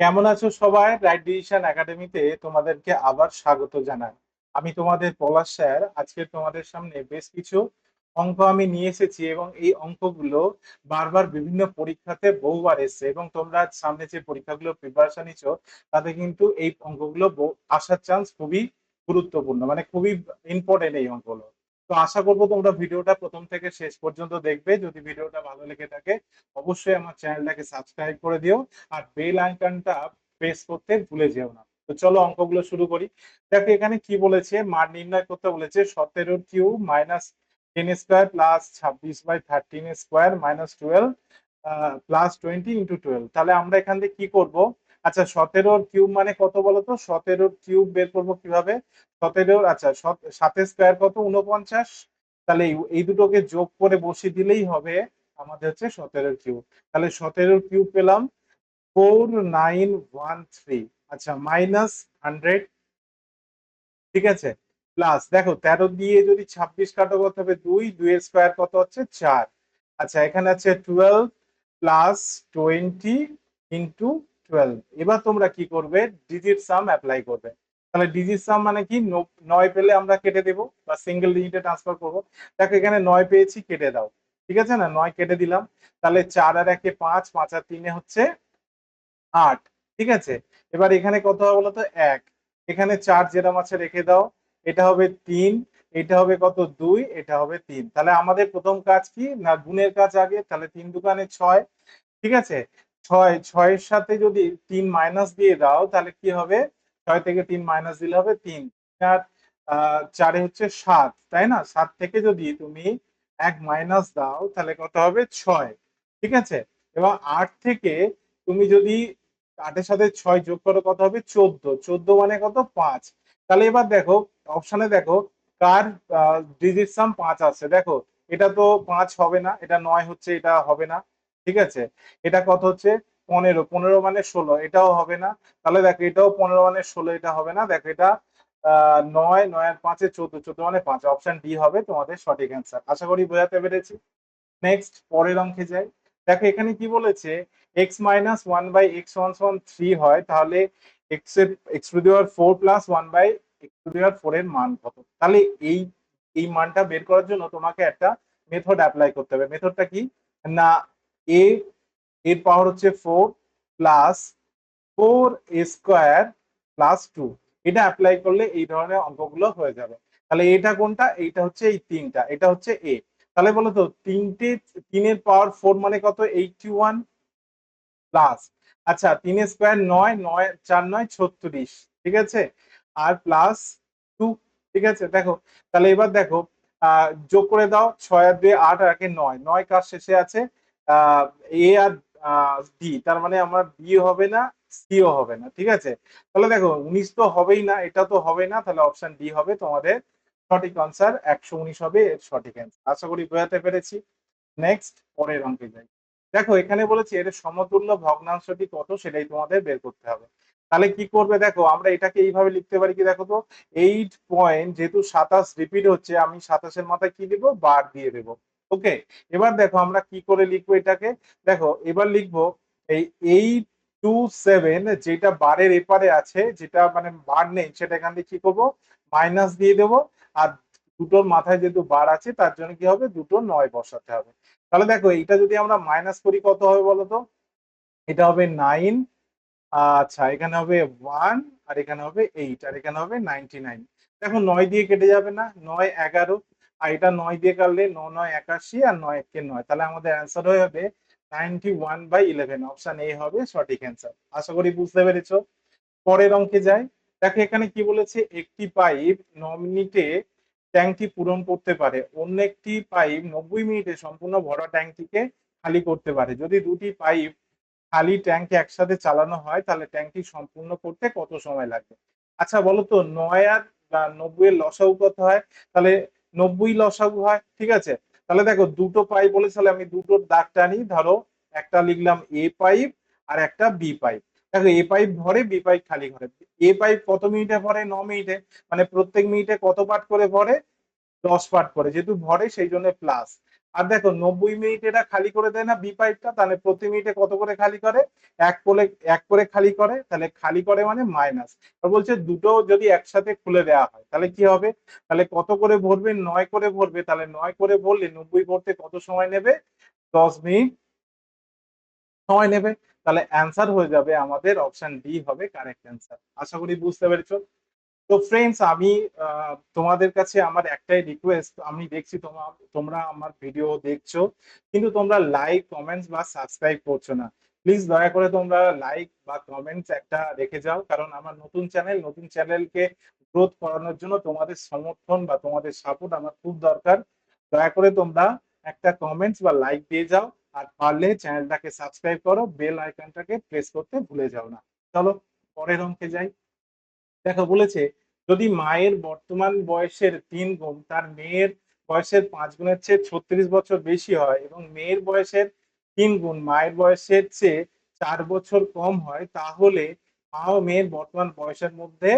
কেমন আছো সবাই? রাইট ডিসিশন একাডেমিতে তোমাদেরকে আবার স্বাগত জানাই। আমি তোমাদের পলাশ স্যার। আজকে তোমাদের সামনে বেশ কিছু অঙ্ক আমি নিয়ে এসেছি এবং এই অঙ্কগুলো বারবার বিভিন্ন পরীক্ষাতে বহুবার এসেছে এবং তোমরা সামনে যে পরীক্ষাগুলো প্রিপারেশন নিচ্ছ তাতে কিন্তু এই অঙ্কগুলো আসার চান্স খুবই গুরুত্বপূর্ণ। মানে খুবই ইম্পর্টেন্ট এই অঙ্কগুলো। তো আশা করব তোমরা ভিডিওটা প্রথম থেকে শেষ পর্যন্ত দেখবে। যদি ভিডিওটা ভালো লেগে থাকে, অবশ্যই আমার চ্যানেলটাকে সাবস্ক্রাইব করে দিও আর বেল আইকনটা প্রেস করতে ভুলে যেও না। তো চলো অঙ্কগুলো শুরু করি। দেখো, এখানে কি বলেছে? মান নির্ণয় করতে বলেছে সতেরো cube minus ten square plus ছাব্বিশ by thirteen square minus twelve plus twenty into twelve. তাহলে আমরা এখান থেকে কি করব? আচ্ছা সতেরোর কিউব মানে কত বলতো? সতেরোর কিউব বের করব কীভাবে? সতেরোর আচ্ছা সাতের স্কোয়ার কত? উনপঞ্চাশ তাহলে এই- এই দুটোকে যোগ করে বসিয়ে দিলেই হবে আমাদের হচ্ছে সতেরোর কিউব তাহলে সতেরোর কিউব পেলাম ফোর নাইন ওয়ান থ্রি। আচ্ছা মাইনাস হান্ড্রেড। ঠিক আছে? প্লাস, দেখো, তেরো দিয়ে যদি ছাব্বিশ কাটো কত হবে দুই, দুইয়ের স্কোয়ার কত হচ্ছে? চার। আচ্ছা এখানে আছে twelve plus twenty into twelve এবার তোমরা কি করবে? ডিজিট সাম অ্যাপ্লাই করবে। তাহলে ডিজিট সাম মানে কি? নয় পেলে আমরা কেটে দেবো বা সিঙ্গেল ডিজিটে ট্রান্সফার করব। দেখো, এখানে নয় পেয়েছি, কেটে দাও। ঠিক আছে না? নয় কেটে দিলাম। তাহলে চার আর একে পাঁচ পাঁচ আর তিনে হচ্ছে আট। ঠিক আছে? এবার এখানে কত হবে বলতো? এক। এখানে চার যেরকম আছে, রেখে দাও। এটা হবে তিন। এটা হবে কত? দুই। এটা হবে তিন। তাহলে আমাদের প্রথম কাজ কি? না, গুণের কাজ আগে। তাহলে তিন দোকানে ছয়। ঠিক আছে? ছয়, ছয়ের সাথে যদি তিন মাইনাস দিয়ে দাও, তাহলে কি হবে? ছয় থেকে তিন মাইনাস দিলে হবে তিন। আর চারে হচ্ছে সাত, তাই না? সাত থেকে যদি তুমি এক মাইনাস দাও, তাহলে কত হবে? ছয়। ঠিক আছে? এবং আট থেকে তুমি যদি আটের সাথে ছয় যোগ করো, কত হবে? চোদ্দ। চোদ্দ মানে কত? পাঁচ। তাহলে এবার দেখো অপশানে দেখো, কার ডিজিট সাম পাঁচ আছে? দেখো, এটা তো পাঁচ হবে না, এটা নয় হচ্ছে, এটা হবে না। ঠিক আছে? এটা কত হচ্ছে? পনেরো। পনেরো মানে ষোলো। এটাও হবে না। তাহলে দেখো, এটাও পনেরো মানে ষোলো, এটা হবে না। দেখো, এটা নয় নয় আর পাঁচে চোদ্দ। চোদ্দ মানে পাঁচ। অপশন ডি হবে তোমাদের সঠিক অ্যান্সার আশা করি বোঝাতে পেরেছি। নেক্সট পরের অঙ্কে যাই। দেখো, এখানে কি বলেছে? X minus one by x one one three হয়, তাহলে এক্সের x to the power four plus one by x to the power four এর মান কত? তাহলে এই এই মানটা বের করার জন্য তোমাকে একটা মেথড অ্যাপ্লাই করতে হবে। মেথডটা কি? না এ এর পাওয়ার হচ্ছে four plus four A square plus two এটা অ্যাপ্লাই করলে এই ধরনের অঙ্কগুলো হয়ে যাবে। তাহলে এটা কোনটা? এইটা হচ্ছে এই তিনটা। এটা হচ্ছে এ তাহলে বলো তো তিনটে তিনের পাওয়ার ফোর মানে কত? এইটটি ওয়ান প্লাস আচ্ছা তিনের স্কোয়ার নয় নয় চার নয় ছত্রিশ। ঠিক আছে? আর প্লাস টু ঠিক আছে? দেখো তাহলে এবার দেখো আহ, যোগ করে দাও ছয় আর দুই আট আর নয়। নয় কার শেষে আছে? এ আর ডি তার মানে আমার বি হবে না সিও হবে না, ঠিক আছে? তাহলে দেখো, উনিশ তো হবেই না, এটা তো হবে না, তাহলে অপশন ডি হবে তোমাদের। সঠিক আনসার একশো উনিশ হবে, এর সঠিক অ্যান্সার আশা করি বোঝাতে পেরেছি। নেক্সট পরের অঙ্কে যাই। দেখো, এখানে বলেছি এর সমতুল্য ভগ্নাংশটি কত সেটাই তোমাদের বের করতে হবে। তাহলে কি করবে দেখো, আমরা এটাকে এইভাবে লিখতে পারি কি দেখো তো? এইট পয়েন্ট যেহেতু সাতাশ রিপিট হচ্ছে, আমি সাতাশের মাথায় কি দিব? বার দিয়ে দেবো। ওকে এবার দেখো আমরা কি করে লিখব এটাকে? দেখো, এবার লিখব এই এইট টু সেভেন যেটা বারের এপারে আছে, যেটা মানে বার নেই, সেটা এখান থেকে কি করব? মাইনাস দিয়ে দেবো। আর দুটোর মাথায় যেহেতু বার আছে, তার জন্য কি হবে? দুটো নয় বসাতে হবে। তাহলে দেখো, এইটা যদি আমরা মাইনাস করি, কত হবে বলতো এটা হবে নাইন আচ্ছা এখানে হবে ওয়ান আর এখানে হবে এইট আর এখানে হবে নাইনটি নাইন দেখো, নয় দিয়ে কেটে যাবে না, নয় এগারো আর এটা নয় দিয়ে কাটলে ন নয় একাশি আর নয় একে নয়। তাহলে আমাদের অ্যান্সার হয়ে যাবে ninety one by eleven option A হবে সঠিক অ্যান্সার আশা করি বুঝতে পেরেছ। পরের অঙ্কে যায় দেখো এখানে কি বলেছে? একটি পাইপ ন মিনিটে ট্যাঙ্কটি পূরণ করতে পারে। অন্য একটি পাইপ নব্বই মিনিটে সম্পূর্ণ ভরা ট্যাঙ্কটিকে খালি করতে পারে। যদি দুটি পাইপ খালি ট্যাঙ্কে একসাথে চালানো হয়, তাহলে ট্যাঙ্কটি সম্পূর্ণ করতে কত সময় লাগবে? আচ্ছা বলো তো, নয় আর নব্বই এর লসাগু কত হয়? তাহলে নব্বই লসাগু হয়, ঠিক আছে? তাহলে দেখো, দুটো পাইপ বলে তাহলে আমি দুটোর দাগ টানি ধরো, একটা লিখলাম এ পাইপ আর একটা বি পাইপ দেখো এ পাইপ ভরে বি পাইপ খালি ঘরে এ পাইপ কত মিনিটে ভরে? ন মিনিটে। মানে প্রত্যেক মিনিটে কত পাট করে ভরে? দশ পাট করে। যেহেতু ভরে, সেই জন্য প্লাস আর দেখো, নব্বই মিনিট এটা খালি করে দেয় না বি পাইপটা তাহলে প্রতি মিনিটে কত করে খালি করে? এক করে এক করে খালি করে, তাহলে খালি করে মানে মাইনাস আর বলছে দুটো যদি একসাথে খুলে দেওয়া হয়, তাহলে কি হবে? তাহলে কত করে ভরবে? নয় করে ভরবে। তাহলে নয় করে ভরলে নব্বই ভরতে কত সময় নেবে? দশ মিনিট সময় নেবে। তাহলে অ্যান্সার হয়ে যাবে আমাদের অপশন ডি হবে কারেক্ট অ্যান্সার আশা করি বুঝতে পেরেছ। তো ফ্রেন্ডস আমি তোমাদের কাছে আমার একটাই রিকোয়েস্ট আমি দেখছি তোমার তোমরা আমার ভিডিও দেখছ, কিন্তু তোমরা লাইক কমেন্টস বা সাবস্ক্রাইব করছ না। প্লিজ দয়া করে তোমরা লাইক বা কমেন্টস একটা রেখে যাও, কারণ আমার নতুন চ্যানেল নতুন চ্যানেলকে গ্রোথ করানোর জন্য তোমাদের সমর্থন বা তোমাদের সাপোর্ট আমার খুব দরকার। দয়া করে তোমরা একটা কমেন্টস বা লাইক দিয়ে যাও, আর পারলে চ্যানেলটাকে সাবস্ক্রাইব করো বেল আইকনটাকে প্রেস করতে ভুলে যাও না। চলো, পরের অঙ্কে যাই। দেখো বলেছে, যদি মায়ের বর্তমান বয়সের তিন গুণ, তার মেয়ের বয়সের পাঁচ গুণের চেয়ে ছত্রিশ বছর বেশি হয় এবং মেয়ের বয়সের তিন গুণ, মায়ের বয়সের চেয়ে চার বছর কম হয়, তাহলে মা ও মেয়ের বর্তমান বয়সের মধ্যে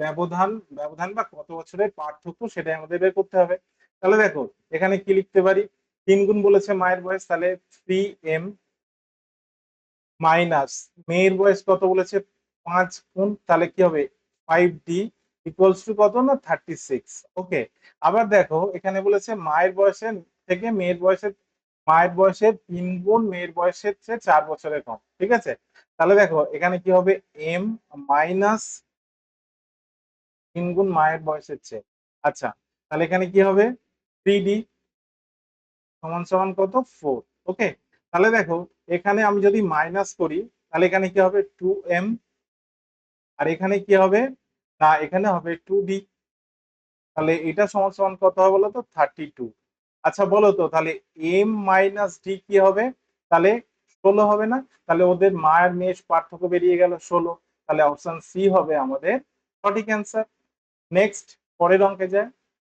ব্যবধান ব্যবধান বা কত বছরের পার্থক্য সেটাই আমাদের বের করতে হবে। তাহলে দেখো, এখানে কি লিখতে পারি? তিন গুণ বলেছে মায়ের বয়স, তাহলে থ্রি এম মাইনাস মেয়ের বয়স কত বলেছে? পাঁচ গুণ, তাহলে কি হবে? ফাইভ ডি ইকুয়ালস টু কত না? থার্টি সিক্স ওকে আবার দেখো, এখানে বলেছে মায়ের বয়সের থেকে মেয়ের বয়সের, মায়ের বয়সের তিন গুণ, মেয়ের বয়সের চেয়ে চার বছরের কম, ঠিক আছে? তাহলে দেখো, এখানে কি হবে? এম মাইনাস তিন গুণ মায়ের বয়সের চেয়ে। আচ্ছা তাহলে এখানে কি হবে? থ্রি ডি সমান সমান কত? ফোর ওকে তাহলে দেখো, এখানে আমি যদি মাইনাস করি, তাহলে এখানে কি হবে? টু এম আর এখানে কি হবে? না এখানে হবে টু ডি তাহলে এটা সমান সমান কত হবে বলো তো থার্টি টু আচ্ছা বলো তো, তাহলে এম মাইনাস ডি কি হবে? তাহলে ষোলো হবে না? তাহলে ওদের মায়ের মেয়ের পার্থক্য বেরিয়ে গেল ষোলো। তাহলে অপশন সি হবে আমাদের সঠিক অ্যান্সার নেক্সট পরের অঙ্কে যায়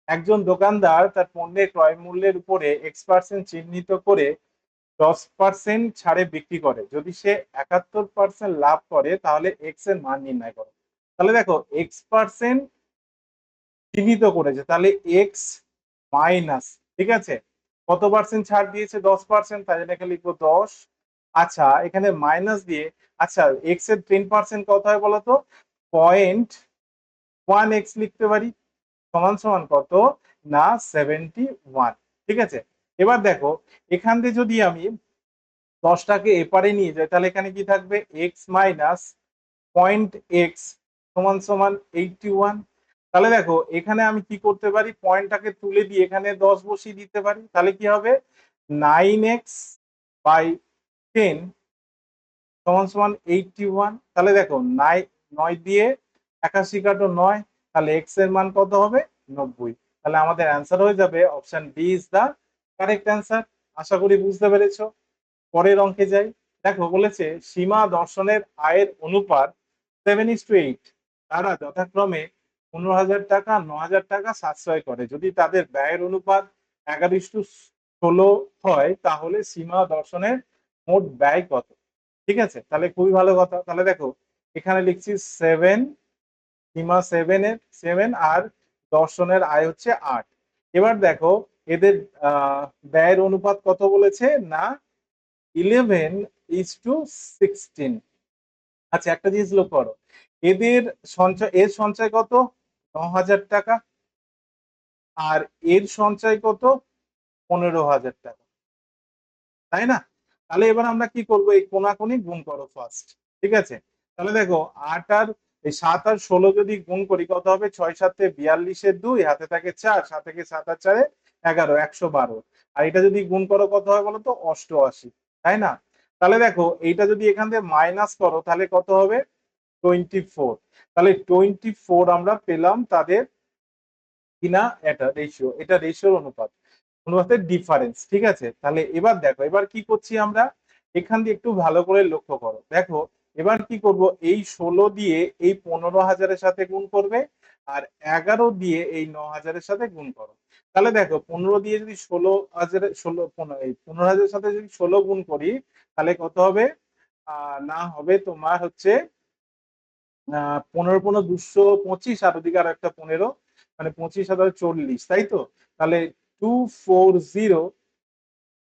একজন দোকানদার তার পণ্যের ক্রয় মূল্যের উপরে এক্স পার্সেন্ট চিহ্নিত করে দশ পার্সেন্ট ছাড়ে বিক্রি করে। যদি সে একাত্তর পার্সেন্ট লাভ করে, তাহলে এক্সের মান নির্ণয় করো। তাহলে দেখো এক্স পার্সেন্ট চিহ্নিত করেছে, তাহলে এক্স মাইনাস ঠিক আছে? কত পার্সেন্ট ছাড় দিয়েছে? দশ পার্সেন্ট তাই এখানে লিখব দশ। আচ্ছা এখানে মাইনাস দিয়ে আচ্ছা এক্সের টেন পার্সেন্ট কত হয় বলতো পয়েন্ট ওয়ান এক্স লিখতে পারি, সমান সমান কত? না সেভেন্টি ওয়ান ঠিক আছে? এবার দেখো, এখান থেকে যদি আমি দশটাকে এপারে নিয়ে যাই, তাহলে এখানে কি থাকবে? এক্স মাইনাস পয়েন্ট এক্স সমান সমান এইটটি ওয়ান তাহলে দেখো, এখানে আমি কি করতে পারি? পয়েন্টটাকে তুলে দিয়ে এখানে দশ বসিয়ে দিতে পারি। তাহলে কি হবে? নাইন এক্স বাই টেন সমান সমান এইটটি ওয়ান তাহলে দেখো নাই নয় দিয়ে একাশি কাটো নয়, তাহলে এক্সের মান কত হবে? নব্বই। তাহলে আমাদের অ্যান্সার হয়ে যাবে option D is the correct answer আশা করি বুঝতে পেরেছ। পরের অঙ্কে যাই। দেখো, বলেছে, সীমা দর্শনের আয়ের অনুপাত সেভেন ইস টু এইট তারা যথাক্রমে পনেরো হাজার টাকা, ন হাজার টাকা সাশ্রয় করে। যদি তাদের ব্যয়ের অনুপাত এগারো ইস টু ষোলো হয়, তাহলে সীমা দর্শনের মোট ব্যয় কত? ঠিক আছে? তাহলে খুবই ভালো কথা। তাহলে দেখো, এখানে লিখছি সেভেন সীমা সেভেন এর সেভেন আর দর্শনের আয় হচ্ছে আট। এবার দেখো এদের ব্যয়ের অনুপাত কত বলেছে? না ইলেভেন ইস টু সিক্সটিন আচ্ছা একটা জিনিস লক্ষ্য করো। এদের সঞ্চয়, এর সঞ্চয় কত? ন হাজার টাকা। আর এর সঞ্চয় কত? পনেরো হাজার টাকা। তাই না? তাহলে এবার আমরা কি করব? এই কোনাকুনি গুণ করো ফার্স্ট ঠিক আছে? তাহলে দেখো, আট আর, এই সাত আর ষোলো যদি গুণ করি, কত হবে? ছয় সাতে বিয়াল্লিশের দুই, হাতে থাকে চার সাত থেকে সাত আর চারে এগারো, একশো বারো। আর এটা যদি গুণ করো কত হয় বলো তো? অষ্টআশি। তাই না? তাহলে দেখো, এইটা যদি এখান থেকে মাইনাস করো, তাহলে কত হবে? টোয়েন্টি ফোর তাহলে টোয়েন্টি ফোর আমরা পেলাম তাদের কিনা? এটা রেশিও এটা রেশিওর অনুপাত। অনুপাতের ডিফারেন্স ঠিক আছে? তাহলে এবার দেখো, এবার কি করছি আমরা? এখান দিয়ে একটু ভালো করে লক্ষ্য করো। দেখো এবার কি করব? এই ষোলো দিয়ে এই পনেরো হাজারের সাথে গুণ করবে আর এগারো দিয়ে এই ন হাজারের সাথে গুণ করো। তাহলে দেখো, পনেরো দিয়ে যদি ষোলো হাজারের ষোলো, পনেরো হাজারের সাথে যদি ষোলো গুণ করি, তাহলে কত হবে? না হবে তোমার হচ্ছে পনেরো পনেরো, দুশো পঁচিশ আর ওদিকে আর একটা পনেরো মানে পঁচিশ হাজার চল্লিশ, তাই তো? তাহলে two four zero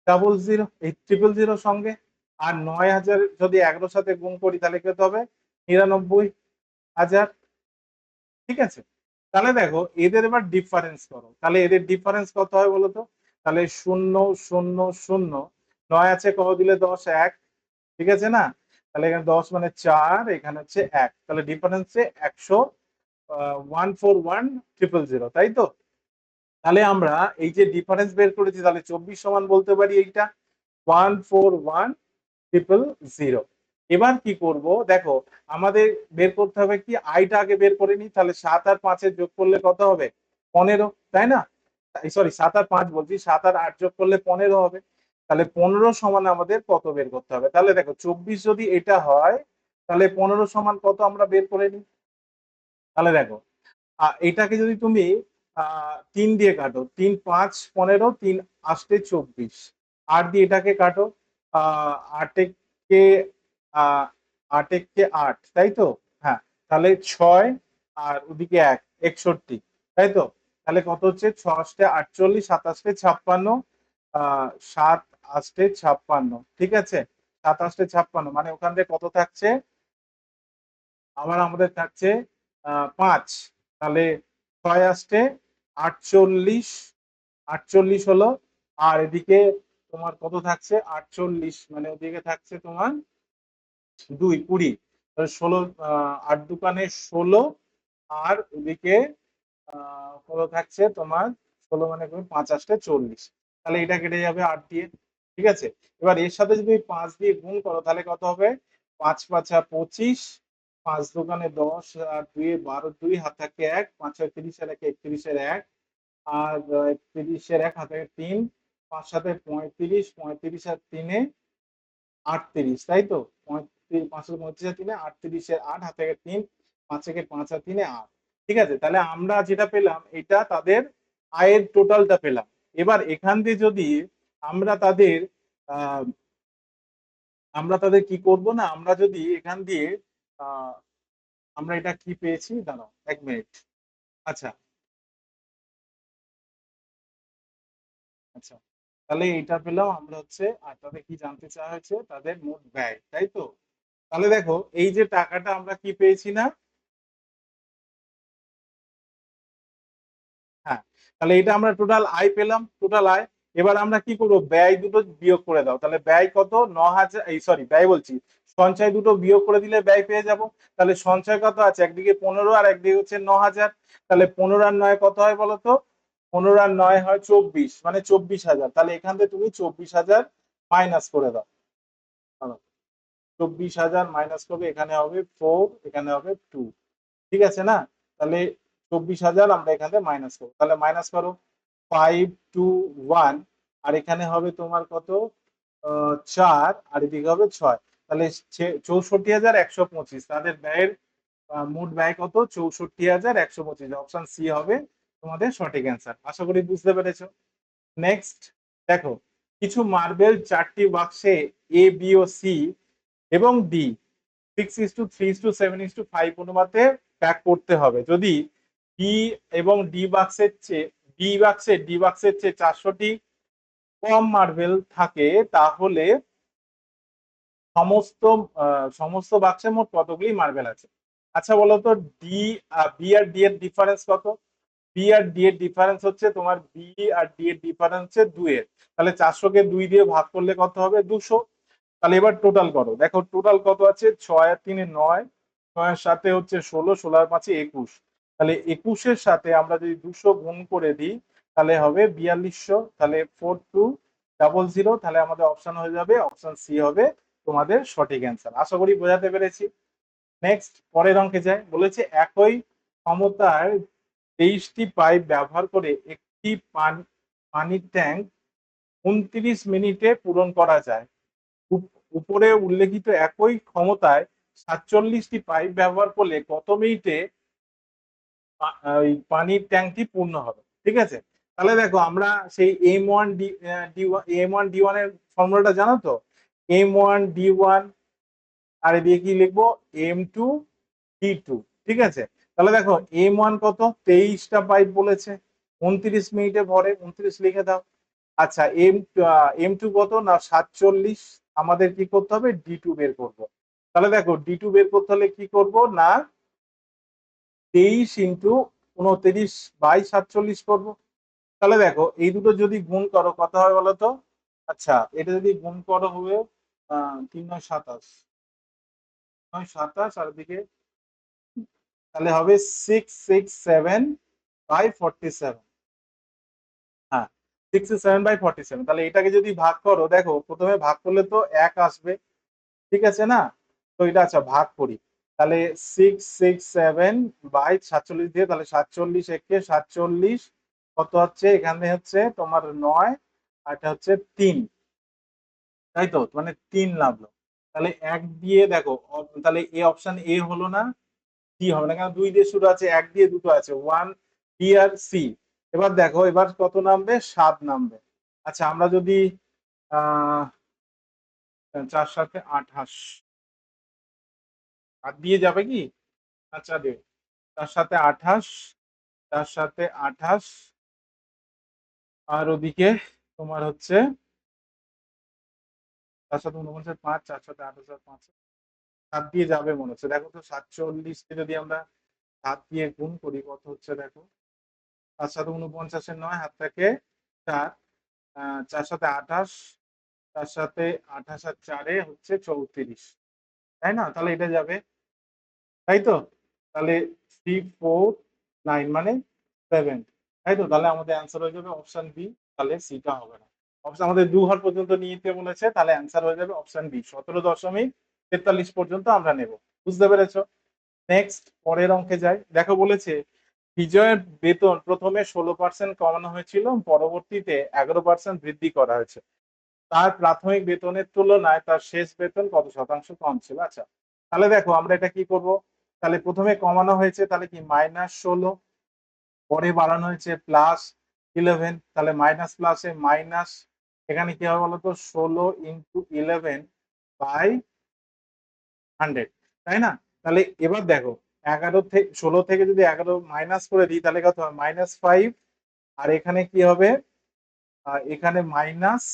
double zero এই ট্রিপল জিরো সঙ্গে আর নয় হাজার যদি এগারোর সাথে গুণ করি, তাহলে কত হবে? নিরানব্বই হাজার। ঠিক আছে? তাহলে দেখো, এদের এবার ডিফারেন্স করো। তাহলে এদের ডিফারেন্স কত হয় বলো তো? তাহলে শূন্য শূন্য শূন্য। নয় আছে, কত দিলে দশ? এক। ঠিক আছে না? তাহলে এখানে দশ মানে চার, এখানে হচ্ছে এক। তাহলে ডিফারেন্সে একশো one four one triple zero তাই তো? তাহলে আমরা এই যে ডিফারেন্স বের করেছি, তাহলে চব্বিশ সমান বলতে পারি এইটা। One four one triple zero এবার কি করব? দেখো, আমাদের বের করতে হবে কি? আইটা আগে বের করে নিই, তাহলে সাত আর পাঁচের যোগ করলে কত হবে? পনেরো, তাই না? সরি সাত আর পাঁচ বলছি, সাত আর আট যোগ করলে পনেরো হবে। তাহলে পনেরো সমান আমাদের কত বের করতে হবে? তাহলে দেখো, চব্বিশ যদি এটা হয়, তাহলে পনেরো সমান কত আমরা বের করে নিই? তাহলে দেখো এটাকে যদি তুমি তিন দিয়ে কাটো, তিন পাঁচ পনেরো, তিন আষ্টে চব্বিশ। আট দিয়ে এটাকে কাটো আটেককে আটেককে আট, তাই তো? হ্যাঁ তাহলে ছয় আর ওদিকে এক, একষট্টি, তাই তো? তাহলে কত হচ্ছে? ছ আষ্টে আটচল্লিশ সাতাশে ছাপ্পান্ন সাত আষ্টে ছাপ্পান্ন, ঠিক আছে? সাত আষ্টে ছাপ্পান্ন মানে ওখান থেকে কত থাকছে? আবার আমাদের থাকছে পাঁচ, তাহলে ছয় আষ্টে আটচল্লিশ আটচল্লিশ হলো, আর এদিকে তোমার কত থাকছে? আটচল্লিশ মানে ওদিকে থাকছে তোমার দুই, কুড়ি। ষোলো আট দোকানে ষোলো, আর ওদিকে কত থাকছে তোমার? ষোলো মানে আষ্টে চল্লিশ। তাহলে এটা কেটে যাবে আট দিয়ে, ঠিক আছে? এবার এর সাথে যদি পাঁচ দিয়ে গুণ করো, তাহলে কত হবে? পাঁচ পাঁচা পঁচিশ, পাঁচ দোকানে দশ, আর দুই বারো, দুই, হাত থাকে এক, পাঁচ তিরিশের এক একত্রিশের এক, আর একত্রিশের এক, হাতে তিন পাঁচ সাথে পঁয়ত্রিশ পঁয়ত্রিশ আর তিনে আটত্রিশ, তাই তো? পঁয়ত্রিশ পাঁচশো পঁয়ত্রিশ আর তিনে আটত্রিশের আট, হাতে থেকে তিন, পাঁচ থেকে পাঁচ আর তিনে আট। ঠিক আছে? তাহলে আমরা যেটা পেলাম, এটা তাদের আয়ের টোটালটা পেলাম। এবার এখান দিয়ে যদি আমরা তাদের আমরা তাদের কি করব না? আমরা যদি এখান দিয়ে আমরা এটা কি পেয়েছি? দাঁড়াও, এক মিনিট। আচ্ছা তাহলে এটা পেলাম, আমরা হচ্ছে, আর তাদের কি জানতে চাওয়া হয়েছে? তাদের মোট ব্যয়, তাই তো? তাহলে দেখো, এই যে টাকাটা আমরা কি পেয়েছি না? হ্যাঁ তাহলে এটা আমরা টোটাল আয় পেলাম টোটাল আয়। এবার আমরা কি করব? ব্যয় দুটো বিয়োগ করে দাও। তাহলে ব্যয় কত? ন হাজার এই সরি ব্যয় বলছি। সঞ্চয় দুটো বিয়োগ করে দিলে ব্যয় পেয়ে যাব। তাহলে সঞ্চয় কত আছে? একদিকে পনেরো আর একদিকে হচ্ছে ন হাজার তাহলে পনেরো আর নয় কত হয় বলো তো পনেরো আর নয় হয় চব্বিশ মানে চব্বিশ হাজার। তাহলে এখান থেকে তুমি চব্বিশ হাজার মাইনাস করে দাও। চব্বিশ হাজার মাইনাস করবে, এখানে হবে ফোর এখানে হবে টু ঠিক আছে না? তাহলে চব্বিশ হাজার আমরা এখান থেকে মাইনাস করব। তাহলে মাইনাস করো ফাইভ টু ওয়ান আর এখানে হবে তোমার কত? চার, আর এদিকে হবে ছয়। তাহলে চৌষট্টি হাজার একশো পঁচিশ। তাদের ব্যয়ের মোট ব্যয় কত? চৌষট্টি হাজার একশো পঁচিশ। অপশন সি হবে তোমাদের সঠিক অ্যান্সার আশা করি বুঝতে পেরেছ। নেক্সট দেখো, কিছু মার্বেল চারটি বাক্সে এ বি ও সি এবং D six is to three is to seven is to five অনুপাতে প্যাক করতে হবে। যদি বি এবং ডি বাক্সের চেয়ে বি বাক্সে ডি বাক্সের চেয়ে চারশোটি কম মার্বেল থাকে, তাহলে সমস্ত সমস্ত বাক্সে মোট কতগুলি মার্বেল আছে? আচ্ছা বলো তো ডি বি আর ডি এর ডিফারেন্স কত? বি আর ডি এর ডিফারেন্স হচ্ছে তোমার বি আর ডি এর ডিফারেন্স হচ্ছে দুইয়ের। তাহলে চারশোকে দুই দিয়ে ভাগ করলে কত হবে? দুশো। তাহলে এবার টোটাল করো। দেখো টোটাল কত আছে? ছয় আর তিনে নয়। নয়ের সাথে হচ্ছে ষোলো ষোলো আর পাঁচে একুশ। তাহলে একুশের সাথে আমরা যদি দুশো গুণ করে দিই, তাহলে হবে বিয়াল্লিশশো। তাহলে ফোর টু ডাবল জিরো তাহলে আমাদের অপশন হয়ে যাবে। অপশন সি হবে তোমাদের সঠিক অ্যান্সার আশা করি বোঝাতে পেরেছি। নেক্সট পরের অঙ্কে যায় বলেছে একই ক্ষমতার তেইশটি পাইপ ব্যবহার করে একটি পান- পানির ট্যাঙ্ক উনত্রিশ মিনিটে পূরণ করা যায়। উপ- উপরে উল্লেখিত একই ক্ষমতায় সাতচল্লিশটি পাইপ ব্যবহার করলে কত মিনিটে পানির ট্যাঙ্কটি পূর্ণ হবে? ঠিক আছে? তাহলে দেখো আমরা সেই M one D M one D ওয়ানের ফর্মুলাটা জানো তো? এম ওয়ান ডি ওয়ান আর এদিকে কি লিখব? এম টু ডি টু ঠিক আছে? তাহলে দেখো এম ওয়ান কত? তেইশটা পাইপ বলেছে। উনত্রিশ মিনিটে ভরে, উনত্রিশ লিখে দাও। আচ্ছা এম এম টু কত? না, সাতচল্লিশ। আমাদের কি করতে হবে? ডি টু বের করব। তাহলে দেখো ডি টু বের করতে হলে কি করব? না, তেইশ ইন্টু উনত্রিশ বাই সাতচল্লিশ করব। তাহলে দেখো, এই দুটো যদি গুণ করো, কত হয় বলো তো? আচ্ছা এটা যদি গুণ করো, হবে তিন নয় সাতাশ। নয় সাতাশ, আর দিকে তাহলে হবে six six seven by forty seven হ্যাঁ six seven by forty seven তাহলে এটাকে যদি ভাগ করো, দেখো, প্রথমে ভাগ করলে তো এক আসবে, ঠিক আছে না? তো এটা আচ্ছা ভাগ করি। তাহলে সিক্স সিক্স সেভেন বাই সাতচল্লিশ দিয়ে, তাহলে সাতচল্লিশ একে সাতচল্লিশ, কত হচ্ছে? এখানে হচ্ছে তোমার নয়, আর এটা হচ্ছে তিন। তাই তো? মানে তিন নামলো তাহলে এক দিয়ে দেখো, তাহলে এ অপশন এ হলো না সি হবে না? কারণ দুই দিয়ে শুরু আছে, এক দিয়ে দুটো আছে ওয়ান বি আর সি এবার দেখো, এবার কত নামবে? সাত নামবে। আচ্ছা আমরা যদি চার সাথে আঠাশ আর দিয়ে যাবে কি? আচ্ছা দেবে তার সাথে আঠাশ তার সাথে আঠাশ আর ওদিকে তোমার হচ্ছে তার সাথে পাঁচ, চার সাথে আঠাশ আর পাঁচ সাত দিয়ে যাবে মনে হচ্ছে। দেখো তো সাতচল্লিশকে যদি আমরা সাত দিয়ে গুণ করি, কত হচ্ছে দেখো? তার সাথে উনপঞ্চাশের নয় হাত থেকে চার চার সাথে আঠাশ তার সাথে আঠাশ আর চারে হচ্ছে চৌত্রিশ। তাই না? তাহলে এটা যাবে। তাই তো? তাহলে থ্রি ফোর নাইন মানে সেভেন তাই তো? তাহলে আমাদের অ্যান্সার হয়ে যাবে অপশান বি তাহলে সিটা হবে না। অপশান আমাদের দু ঘর পর্যন্ত নিতে বলেছে, তাহলে অ্যান্সার হয়ে যাবে অপশান বি সতেরো দশমিক তেতাল্লিশ পর্যন্ত আমরা নেব। বুঝতে পেরেছ? নেক্সট পরের অঙ্কে যাই। দেখো বলেছে, বিজয়ের বেতন প্রথমে ষোলো পার্সেন্ট কমানো হয়েছিল, পরবর্তীতে এগারো পার্সেন্ট বৃদ্ধি করা হয়েছে। তার প্রাথমিক বেতনের তুলনায় তার শেষ বেতন কত শতাংশ কম ছিল? আচ্ছা তাহলে দেখো আমরা এটা কি করব? তাহলে প্রথমে কমানো হয়েছে, তাহলে কি মাইনাস ষোলো, পরে বাড়ানো হয়েছে প্লাস ইলেভেন তাহলে মাইনাস প্লাসে মাইনাস এখানে কি হবে বলতো? ষোলো ইন্টু ইলেভেন বাই হান্ড্রেড, তাই না? তাহলে এবার দেখো, এগারো থেকে ষোলো থেকে যদি এগারো মাইনাস করে দিই, তাহলে কত হয়? মাইনাস ফাইভ আর এখানে কি হবে? এখানে মাইনাস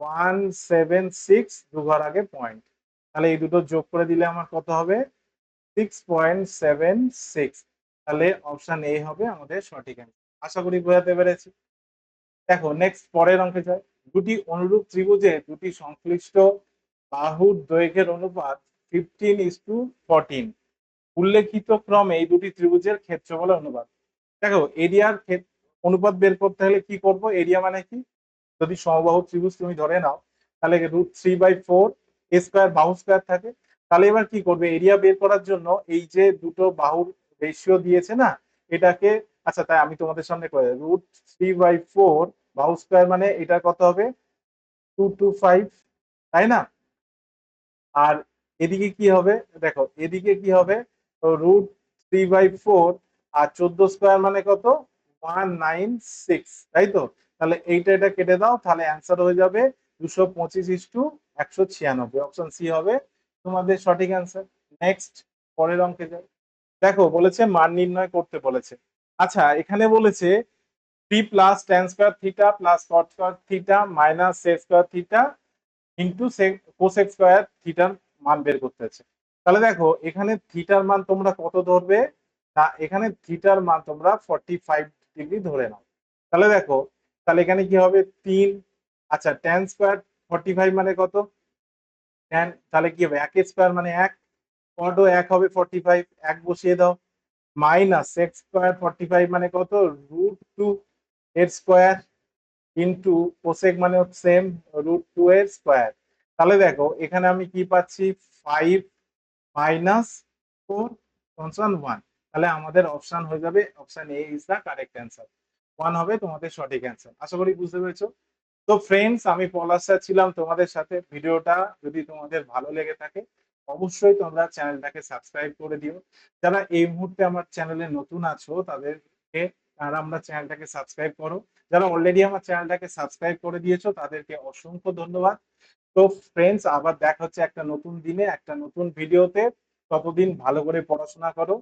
ওয়ান সেভেন সিক্স দু ঘর আগে পয়েন্ট তাহলে এই দুটো যোগ করে দিলে আমার কত হবে? সিক্স পয়েন্ট সেভেন সিক্স তাহলে অপশান এ হবে আমাদের সঠিক অ্যান্সার আশা করি বোঝাতে পেরেছি। দেখো নেক্সট পরের অঙ্কে যাই। দুটি অনুরূপ ত্রিভুজে দুটি সংশ্লিষ্ট বাহুর দৈর্ঘ্যের অনুপাত ফিফটিন ইস টু ফোরটিন উল্লেখিত ক্রমে এই দুটি ত্রিভুজের ক্ষেত্রফলের অনুপাত। দেখো, এরিয়ার অনুপাত বের করতে হলে কি করব? এরিয়া মানে কি? যদি সমবাহু ত্রিভুজ তুমি ধরে নাও, তাহলে root three by four square বাহু স্কোয়ার থাকে। তাহলে এবার কি করবে? এরিয়া বের করার জন্য এই যে দুটো বাহুর রেশিও দিয়েছে না, এটাকে আচ্ছা তাই আমি তোমাদের সামনে করে রুট থ্রি বাই ফোর বাহু স্কোয়ার মানে এটা কত হবে? টু টু ফাইভ তাই না? আর এদিকে কি হবে? দেখো, এদিকে কি হবে? রুট থ্রি বাই ফোর আর চোদ্দ স্কোয়ার মানে কত? ওয়ান নাইন সিক্স তাই তো? তাহলে এইটা এটা কেটে দাও, তাহলে অ্যান্সার হয়ে যাবে দুশো পঁচিশ ইস টু একশো ছিয়ানব্বই। অপশন সি হবে তোমাদের সঠিক অ্যান্সার নেক্সট পরের অঙ্কে যাই। দেখো, বলেছে মান নির্ণয় করতে বলেছে। আচ্ছা এখানে বলেছে three plus tan square theta plus cot square theta minus sec square theta into sec cosec square থিটার মান বের করতে হচ্ছে। তাহলে দেখো, এখানে থিটার মান তোমরা কত ধরবে? না এখানে থিটার মান তোমরা ফর্টি ফাইভ ডিগ্রি ধরে নাও। তাহলে দেখো, তাহলে এখানে কি হবে? তিন আচ্ছা টেন স্কোয়ার ফর্টি ফাইভ মানে কত? টেন তাহলে কি হবে? এক স্কোয়ার মানে এক কটও এক হবে ফর্টি ফাইভ এক বসিয়ে দাও। Minus x square forty five মানে কত? রুট টু এর স্কোয়ার ইন্টু কোসেক মানে সেম রুট টু এর স্কোয়ার তাহলে দেখো, এখানে আমি কি পাচ্ছি? ফাইভ মাইনাস ফোর কনসান ওয়ান তাহলে আমাদের অপশন হয়ে যাবে option A is the correct answer one হবে তোমাদের সঠিক অ্যান্সার আশা করি বুঝতে পেরেছ? তো ফ্রেন্ডস আমি পলাশ ছিলাম তোমাদের সাথে। ভিডিওটা যদি তোমাদের ভালো লেগে থাকে, অবশ্যই তোমরা চ্যানেলটাকে সাবস্ক্রাইব করে দিও। যারা এই মুহূর্তে আমার চ্যানেলে নতুন আছো, তাদেরকে তারা আমরা চ্যানেলটাকে সাবস্ক্রাইব করো। যারা অলরেডি আমার চ্যানেলটাকে সাবস্ক্রাইব করে দিয়েছ, তাদেরকে অসংখ্য ধন্যবাদ। তো ফ্রেন্ডস আবার দেখা হচ্ছে একটা নতুন দিনে, একটা নতুন ভিডিওতে। ততদিন ভালো করে পড়াশোনা করো।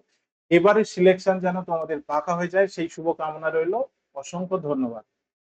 এবারে সিলেকশন যেন তোমাদের পাকা হয়ে যায়, সেই শুভকামনা রইল। অসংখ্য ধন্যবাদ।